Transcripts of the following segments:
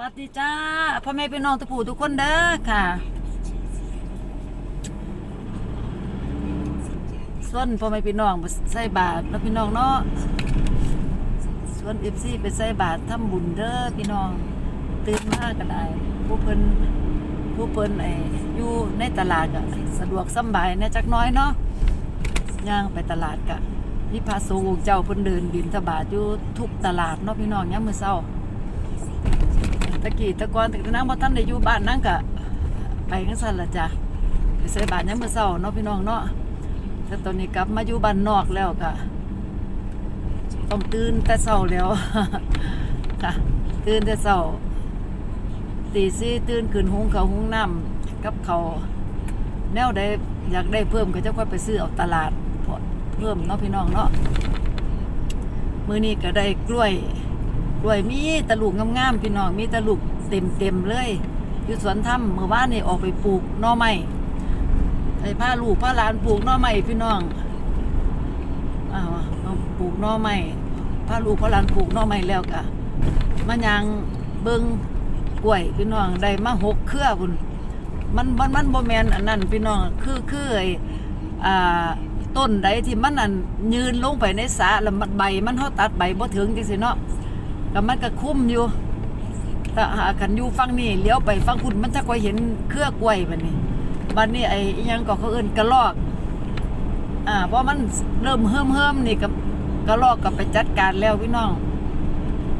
วัสดีจ้าพ่อแม่พี่น้องทุกผู้ทุกคนเด้อค่ะส่วนพ่อแม่พี่น้องไปใส่บาตรแล้วพี่น้องเนาะส่วนเอฟซีไปใส่บาตรทำบุญเด้อพี่น้องตื่นมากก็ได้ผู้เพิ่นผู้เพิ่นไอ้อยู่ในตลาดก็สะดวกสบายน่จักน้อยเนาะย่างไปตลาดกะมีพระสงฆ์องเจ้าเพิ่นเดินบิณฑบาตอยู่ทุกตลาดเนาะพี่น้องยามมื้อเช้า ตะกี้ตะกอนแต่นางบ่ทันได้อยู่บ้านนางก็ไปจังซั่นละจ้ะไปใส่บาตรยามมื้อเช้าเนาะพี่น้องเนาะแต่ตอนนี้กลับมาอยู่บ้านนอกแล้วก็ต้องตื่นแต่เช้าแล้วค่ะตื่นแต่เช้าตีสี่ตื่นขึ้นหุงข้าวหุงน้ำกับเขาแนวใดอยากได้เพิ่มก็จะค่อยไปซื้อเอาตลาดเพิ่มเนาะพี่น้องเนาะมื้อนี้ก็ได้กล้วย กล้วยมีตะลุกงามๆพี่น้องมีตะลุกเต็มเต็มๆเลยอยู่สวนถ้ำเมื่อวานนี่ออกไปปลูกหน่อไม้ไอ้ผ้าลูกผ้าหลานปลูกหน่อไม้พี่น้องอ้าวเอาปลูกหน่อไม้ผ้าลูกผ้าหลานปลูกหน่อไม้แล้วกะมันยังเบิ่งกล้วยพี่น้องได้มาหกเครือพุ่นมันมันมันโบแมนอันนั้นพี่น้องคือคือไอ้อ่าต้นใดที่มันอันยืนลงไปในสระแล้วมันใบมันเฮาตัดใบบ่ถึงจังซี่เนาะ ก็มันก็คุ้มอยู่แต่หากันอยู่ฟังนี่เลี้ยวไปฟังคุณมันจะคอยเห็นเครือกล้วยบัดนี้บัดนี้ไอ้ยังก็เขาเอิ้นกระลอก อ่า เพราะมันเริ่มเฮิมเฮิมนี่กับกระลอกก็ไปจัดการแล้วพี่น้อง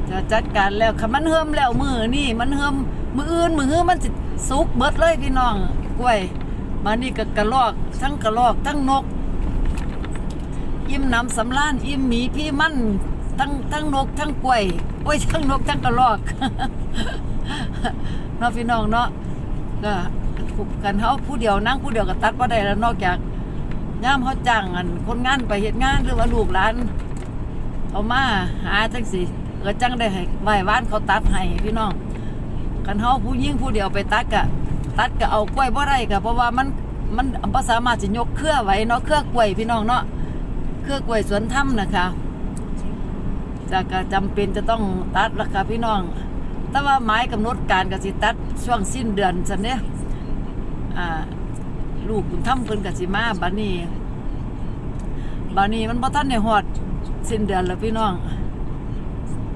จะจัดการแล้วคันมันเฮิมแล้วมือนี่ มันเฮิมมืออื่นมือมันสิสุกเบิดเลยพี่น้องกล้วยมานี่ก็กระลอก ทั้งกระลอกทั้งนก อิ่มน้ำสำล้านอิ่มหมีพี่มัน ทั้งทั้งนกทั้งกล้วยโอ้ยทั้งนกทั้งกระรอกเนาะพี่น้องเนาะก็ผูกกันเฮาผู้เดียวนั่งผู้เดียวก็ตัดบ่ได้แล้วนอกจากย่ามเฮาจ้างอันคนงานไปเฮ็ดงานหรือว่าลูกหลานเอามาหาจังสิก็จังได้ให้ไหว้านเขาตัดให้พี่น้องกันเฮาผู้หญิงผู้เดียวไปตัดก็ตัดก็เอากล้วยบ่ได้ก็เพราะว่ามันมันบ่สามารถสิยกเครือไว้เนาะเครือกล้วยพี่น้องเนาะเครือกล้วยสวนถ้ำนะคะ จะก็จำเป็นจะต้องตัดราคาพี่น้อง แต่ว่าไม้กำหนดการก็สิตัดช่วงสิ้นเดือนสันเนี่ยลูกคุณถ้ำเพิ่นก็สิมาบัดนี้บัดนี้มันบ่ทันได้ฮอดสิ้นเดือนแล้วพี่น้อง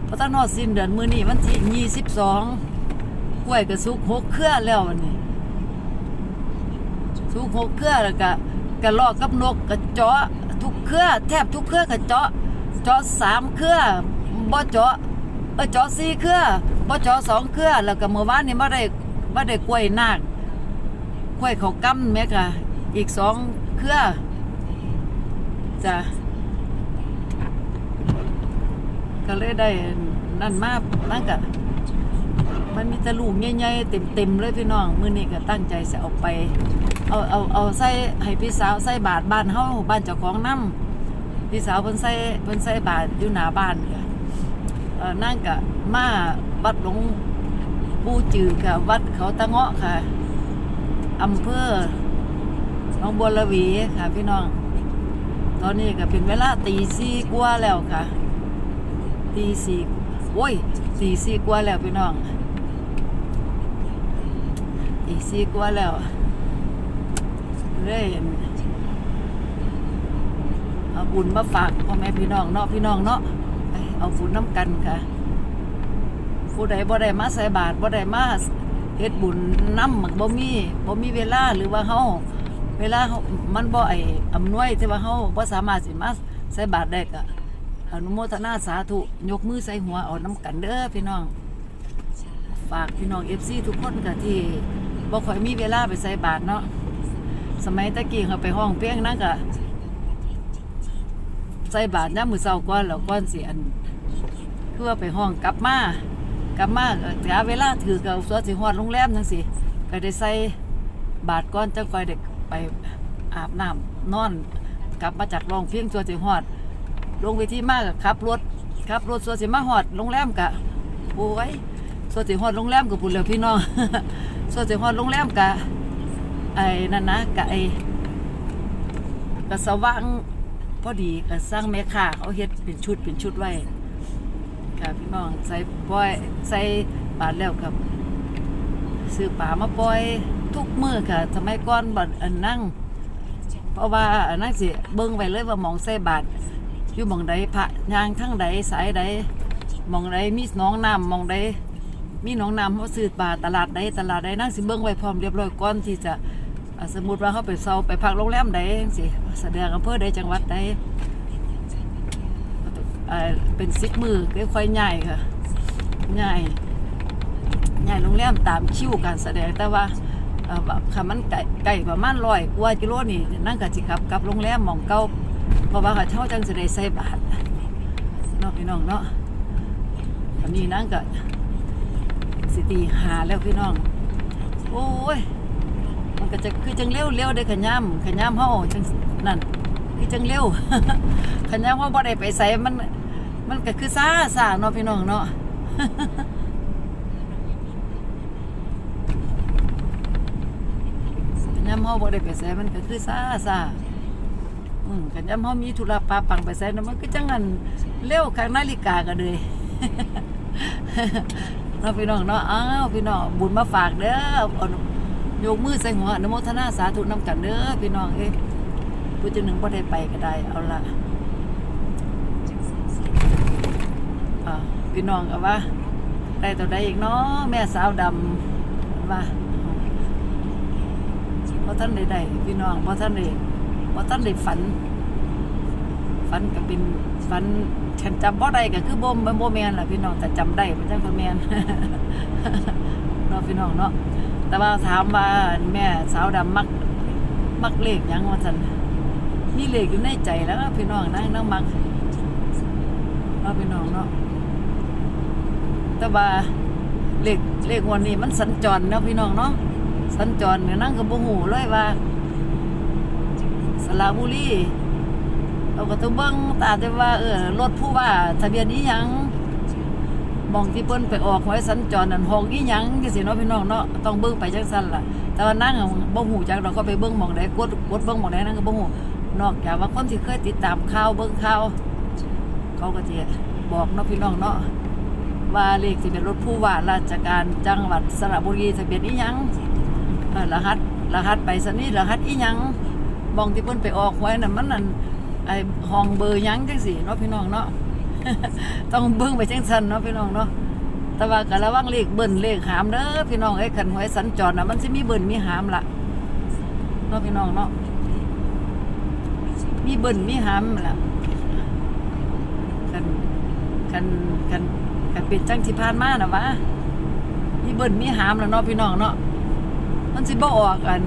บ่ทันฮอดสิ้นเดือนมื้อนี้วันที่22กล้วยก็สุกหกเครือแล้ววันนี้ทุกหกเครือแล้วก็กระลอกกับนกกระเจาะทุกเครือแทบทุกเครือกระเจาะ เจาะสามเครือบ่เจาะเออเจาะสี่เครือบ่เจาะสองเครือแล้วก็เมื่อวานนี้บ่ได้บ่ได้กล้วยนาคกล้วยเขากำแม่ค่ะ อีกสองเครือจ้ะก็เลยได้นั่นมานั่นก็มันมีแต่ลูกใหญ่ๆเต็มๆเลยพี่น้องมื้อนี้ก็ตั้งใจจะเอาไป เอาเอาเอาใส่ให้พี่สาวใส่บาทบ้านเฮาบ้านเจ้าของน้ำ พี่สาวเพิ่นใส่เพิ่นใส่บาทอยู่หน้าบ้านค่ะเออนั่งก็มาวัดหลวงปู่จือค่ะ วัดเขาตะเงาะค่ะอำเภอหนองบัวระวีค่ะ พี่น้อง ตอนนี้ก็เป็นเวลาตีสี่กว่าแล้วค่ะ ตีสี่โอ้ยตีสี่กว่าแล้วพี่น้องตีสี่กว่าแล้วเลย เอาบุญมาฝากพ่อแม่พี่น้องเนาะพี่น้องเนาะเอาบุญน้ำกันค่ะผู้ใดบ่ได้มาใส่บาตรบ่ได้มาเฮ็ดบุญน้ำมันบ่มีบ่มีเวลาหรือว่าเฮาเวลามันบ่ไอ้อำนวยที่ว่าเฮาบ่สามารถสิมาใส่บาตรได้ก็อนุโมทนาสาธุยกมือใส่หัวเอาน้ำกันเด้อพี่น้อง ฝากพี่น้อง FC ทุกคนค่ะที่บ่ค่อยมีเวลาไปใส่บาตรเนาะสมัยตะกี้เขาไปห้องเพียงนั่นก็ ใส่บาตรยามมื้อเช้าก่อนแล้วก่อนสิอันคือว่าไปห้องกลับมากลับมาหาเวลาถือกับสวสิฮอดโรงแรมจังซี่ก็ได้ใส่บาทก่อนจังคอยได้ไปอาบน้ำนอน กลับมาจากรองเพียงสวสิฮอด ลงเวทีมาก็ขับรถขับรถสวสิมาฮอดโรงแรมก็โอ้ยสวสิฮอดโรงแรมก็พุ่นแล้วพี่น้องสวสิฮอดโรงแรมก็ไอ้นั่นนะก็ไอ้ก็สว่าง พอดีก็สร้างแม่ค้าเขาเฮ็ดเป็นชุดเป็นชุดไว้ค่ะพี่น้องใส่ปล่อยใส่บาทแล้วครับซื้อป่ามาปล่อยทุกมือค่ะสมัยก่อนบัดอันนั่ง เพราะว่าอันนั่นสิเบิ่งไว้เลยว่ามองใส่บาทอยู่มองใดพระยางทั้งใดสายใดมองใดมีหนองน้ำมองใดมีหนองน้ำเขาซื้อบาตลาดใดตลาดใดนั่งสิเบิ่งไว้พร้อมเรียบร้อยก่อนที่จะ สมมุติว่าเขาไปเซาไปพักโรงแรมใดจังซี่แสดงอำเภอใดจังหวัดใดเป็นสิบมือค่อยๆย้ายค่ะย้ายย้ายโรงแรมตามคิวการแสดงแต่ว่าแบบค่ะมันไก่ไก่ประมาณร้อยกว่ากิโลนี่นั่งกับจิขับกับโรงแรมมองเก่าเพราะว่าเขาเช่าจังสิได้ใส่บาทนาะพี่น้องเนาะอันนี้นั่งกับสิตีหาแล้วพี่น้อง โอ้ย ก็จะคือจังเร็วเร็วได้ขย่ำขย่ำเฮาจังนั่นคือจังเร็วขย่ำเฮาบ่ได้ไปใส่มัน มันก็คือซ่าซ่าเนาะพี่น้องเนาะกันยำเฮาบ่ได้ไปไสมันก็คือซ่าซ่าอืมกันยำเฮามีธุระปาปังไปไสนะมันก็จังอันเร็วข้างนาฬิกาก็เลยเนาะพี่น้องเนาะอ้าวพี่น้องบุญมาฝากเด้อ ยกมือใส่หัวอนโมทนาสาธุนำกันเด้อพี่น้องเอ้ยผู้จังหนึ่งบ่ได้ไปก็ได้ เอาละพี่น้องก็ว่า ได้ตัวใดอีกเนาะแม่สาวดำว่าเพราะท่านใดๆพี่น้องเพราะท่านใดเพราะท่านใดฝัน ฝันก็เป็นฝันฉันจำบ่ได้ก็คือบ่มบ่แม่นล่ะพี่น้องแต่จำได้มันจังคนแมนเนาะพี่น้องเนาะ แต่ว่าถามว่าแม่สาวดำมัก มักเลขยังว่าซั่นมีเลขอยู่ในใจแล้วพี่น้องนะน้องมักเนาพี่น้องเนาะแต่ว่าเลขเลขวันนี้มันสัญจรเนาะพี่น้องเนาะสัญจรเนี่ยนั่งกับบ่หูเลยว่าสระบุรีเราก็ต้องเบิ่งตาแต่ว่าเออรถผู้ว่าทะเบียนอีหยัง มองที่เพิ่นไปออกไว้สัญจรนั่นห้องอีหยังจังซี่เนาะพี่น้องเนาะต้องเบิ่งไปจังซั่นล่ะ แต่ว่านั่งอะบ่ฮู้จักเราก็ไปเบิ่งหมองใดกดกดเบิ่งหมองใดนั่นก็บ่ฮู้นอกจากว่าคนที่เคยติดตามข่าวเบิ่งข่าวเขาก็จะบอกเนาะพี่น้องเนาะว่าเลขที่เป็นรถผู้ว่าราชการจังหวัดสระบุรีทะเบียนอีหยังรหัสรหัสไปสนี่รหัสอีหยังมองที่เพิ่นไปออกไว้นั่นมันนั่นไอ้ห้องเบอร์ยังจังซี่เนาะพี่น้องเนาะ ต้องเบิ่งไปจังซั่นเนาะพี่น้องเนาะแต่ว่าก็ระวังเลขเบิ่นเลขหามเด้อพี่น้องเอ้ยคันหวยสัญจรนะมันสิมีเบิ่นมีหามละเนาะพี่น้องเนาะมีเบิ่นมีหามละคันคันคันคันเป็นจังที่ผ่านมาน่ะวะมีเบิ่นมีหามล่ะเนาะพี่น้องเนาะมันสิบ่ออกอัน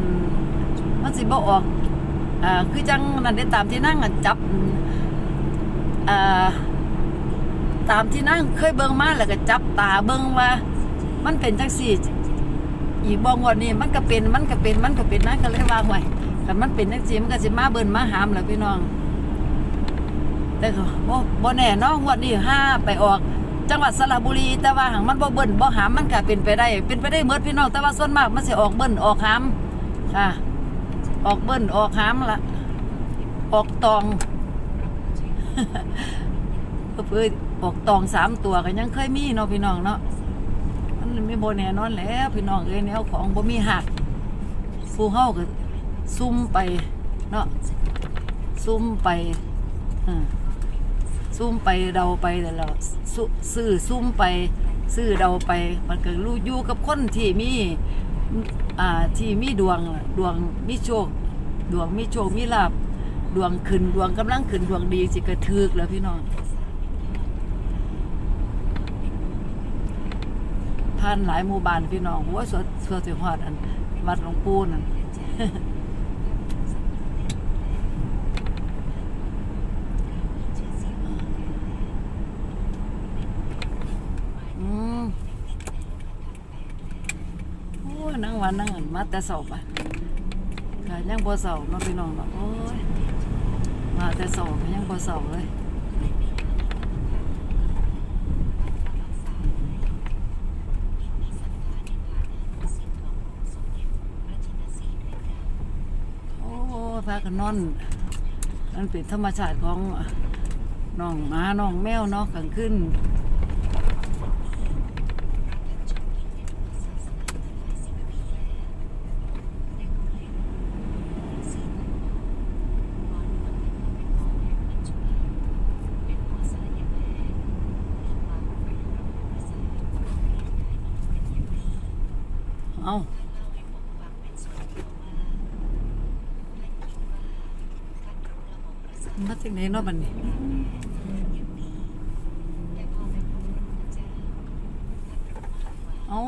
มันสิบ่ออกอ่าคือจังนั่นได้ตามที่นั่งอันจับอ่า ตามที่นั่งเคยเบิ่งมาแล้วก็จับตาเบิ่งว่า มันเป็นจังซี่อีกบ่งวดนี้มันก็เป็นมันก็เป็นมันก็เป็นนั่นก็เลยวางไว้แต่มันเป็นจังซี่มันก็สิมาเบิ่นมาหามแหล้วพี่น้อง แต่ก็บ่บ่แน่นาะงวดนี้ห้าไปออก จังหวัดสระบุรี แต่ว่าหางมันบ่เบิ่นบ่หามมันก็เป็นไปได้ เป็นไปได้เมดพี่น้องแต่ว่าส่วนมากมันสิออกเบิ่นออกหามค่ะ ออกเบิ่นออกหามละออกตอง เพื่อ ออกตองสามตัวก็ยังเคยมีเนาะพี่น้องเนาะมันไม่โบแน่นอนแล้ว พี่น้องเอ้ยแนวของบ่มีหักผู้เฮาก็ซุ่มไปเนาะซุ่มไปอืมซุ่มไปเดาไปแต่เราซื้อซุ่มไปซื้อเดาไป มันก็รู้อยู่กับคนที่มีอ่าที่มีดวงดวงมีโชค ดวงมีโชคมีลาบดวงขึ้นดวงกำลังขึ้นดวงดีสิกระทึกแล้วพี่น้อง ผ่านหลายหมู่บ้านพี่น้องโอ้ยสวดสวดสิฮอดอันวัดหลวงปู่นั่นอืมโอ้ยนั่งวันนั่งอันมาแต่เสาปะก็ยังบ่เสาเนาพี่น้องเนาะโอ้ยมาแต่เสาก็ยังบ่เสาเลย พากันนอนนั่นเป็นธรรมชาติของน้องหมาน้องแมวเนาะกลางคืนเอา มาจากไหนเนาะบัดนี้เอา